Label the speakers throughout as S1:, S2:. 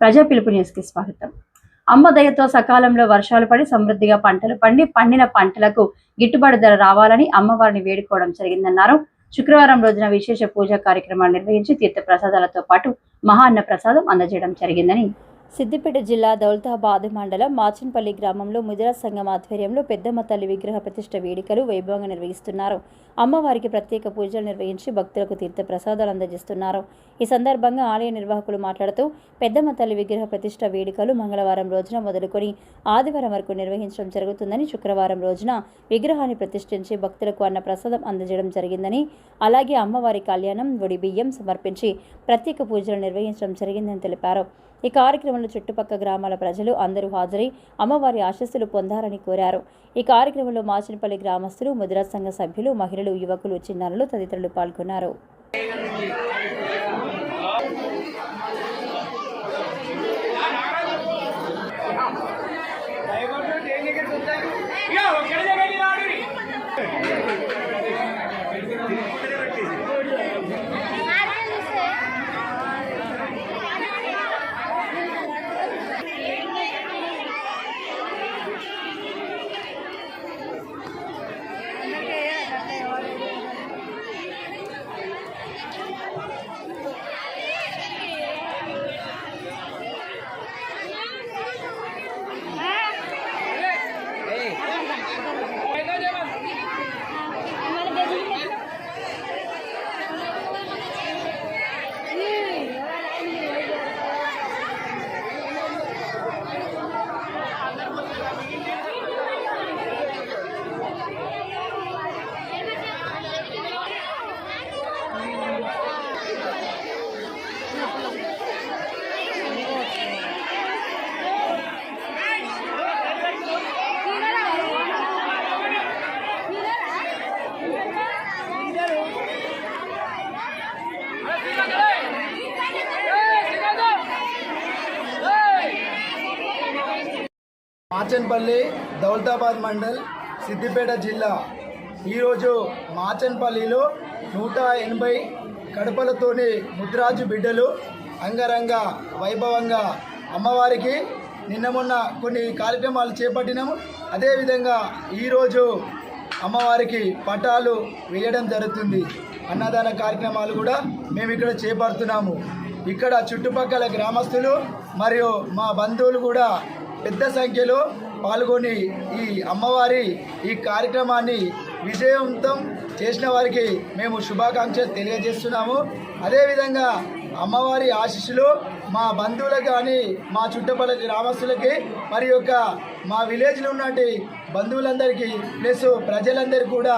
S1: ప్రజా పిలుపు న్యూస్కి స్వాగతం. అమ్మ దయతో సకాలంలో వర్షాలు పడి సమృద్ధిగా పంటలు పండి పండిన పంటలకు గిట్టుబాటు ధర రావాలని అమ్మవారిని వేడుకోవడం జరిగిందన్నారు. శుక్రవారం రోజున విశేష పూజా కార్యక్రమాలు నిర్వహించి తీర్థ ప్రసాదాలతో పాటు మహా అన్న ప్రసాదం అందజేయడం జరిగిందని సిద్దిపేట జిల్లా దౌలతాబాద్ మండలం మాచన్పల్లి గ్రామంలో ముదిరా సంఘం ఆధ్వర్యంలో పెద్దమ్మ తల్లి విగ్రహ ప్రతిష్ట వేడుకలు వైభవంగా నిర్వహిస్తున్నారు. అమ్మవారికి ప్రత్యేక పూజలు నిర్వహించి భక్తులకు తీర్థ ప్రసాదాలు అందజేస్తున్నారు. ఈ సందర్భంగా ఆలయ నిర్వాహకులు మాట్లాడుతూ పెద్దమ్మ తల్లి విగ్రహ ప్రతిష్ట వేడుకలు మంగళవారం రోజున మొదలుకొని ఆదివారం వరకు నిర్వహించడం జరుగుతుందని శుక్రవారం రోజున విగ్రహాన్ని ప్రతిష్ఠించి భక్తులకు అన్న ప్రసాదం అందజేయడం జరిగిందని అలాగే అమ్మవారి కళ్యాణం ఒడి బియ్యం సమర్పించి ప్రత్యేక పూజలు నిర్వహించడం జరిగిందని తెలిపారు. ఈ కార్యక్రమంలో చుట్టుపక్కల గ్రామాల ప్రజలు అందరూ హాజరై అమ్మవారి ఆశస్సులు పొందారని కోరారు. ఈ కార్యక్రమంలో మాచినపల్లి గ్రామస్తులు ముద్రా సంఘ సభ్యులు మహిళలు యువకులు చిన్నారులు తదితరులు పాల్గొన్నారు.
S2: మాచన్పల్లి దౌలతాబాద్ మండల్ సిద్దిపేట జిల్లా. ఈరోజు మాచన్పల్లిలో నూట ఎనభై కడపలతోని ముద్రాజు బిడ్డలు అంగరంగ వైభవంగా అమ్మవారికి నిన్న మొన్న కొన్ని కార్యక్రమాలు చేపట్టినాము. అదేవిధంగా ఈరోజు అమ్మవారికి పటాలు వేయడం జరుగుతుంది. అన్నదాన కార్యక్రమాలు కూడా మేము ఇక్కడ చేపడుతున్నాము. ఇక్కడ చుట్టుపక్కల గ్రామస్తులు మరియు మా బంధువులు కూడా పెద్ద సంఖ్యలో పాల్గొని ఈ అమ్మవారి ఈ కార్యక్రమాన్ని విజయవంతం చేసిన వారికి మేము శుభాకాంక్షలు తెలియజేస్తున్నాము. అదేవిధంగా అమ్మవారి ఆశీస్సులు మా బంధువులకు కానీ మా చుట్టుపక్కల గ్రామస్తులకి మరి యొక్క మా విలేజ్లో ఉన్నటి బంధువులందరికీ ప్లస్ ప్రజలందరికీ కూడా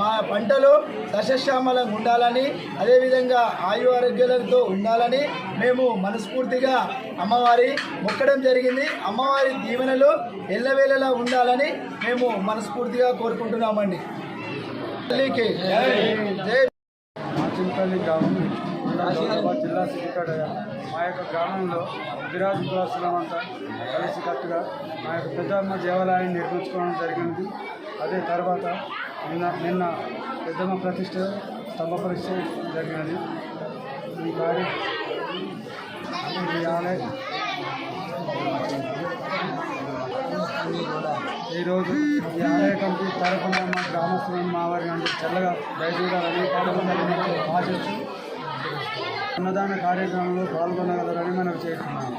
S2: మా పంటలు సస్యశ్యామలంగా ఉండాలని అదేవిధంగా ఆయు ఆరోగ్యాలతో ఉండాలని మేము మనస్ఫూర్తిగా అమ్మవారి మొక్కడం జరిగింది. అమ్మవారి దీవెనలు ఎల్లవేళలా ఉండాలని మేము మనస్ఫూర్తిగా కోరుకుంటున్నామండి. తల్లికి జై
S3: మాచింపల్లి గ్రామం హైదరాబాద్ జిల్లా సిద్దిపేట మా యొక్క గ్రామంలో గుజరాత్ కులాసులమంతా కలిసికట్టుగా మా యొక్క పెద్దమ్మ దేవాలయాన్ని నిర్మించుకోవడం జరిగింది అదే తర్వాత నిన్న నిన్న పెద్దమ్మ ప్రతిష్ట స్తంభ ప్రతిష్ట జరిగినది. ఈ కార్య ఈ ఈరోజు ఈ ఆలయ కమిటీ తరఫున మా గ్రామస్తులను మా వారిని అందరూ చల్లగా దయచూడాలని పాల్గొనాలని ఆశిస్తూ అన్నదాన కార్యక్రమంలో పాల్గొనగలరని మనం చేస్తున్నాము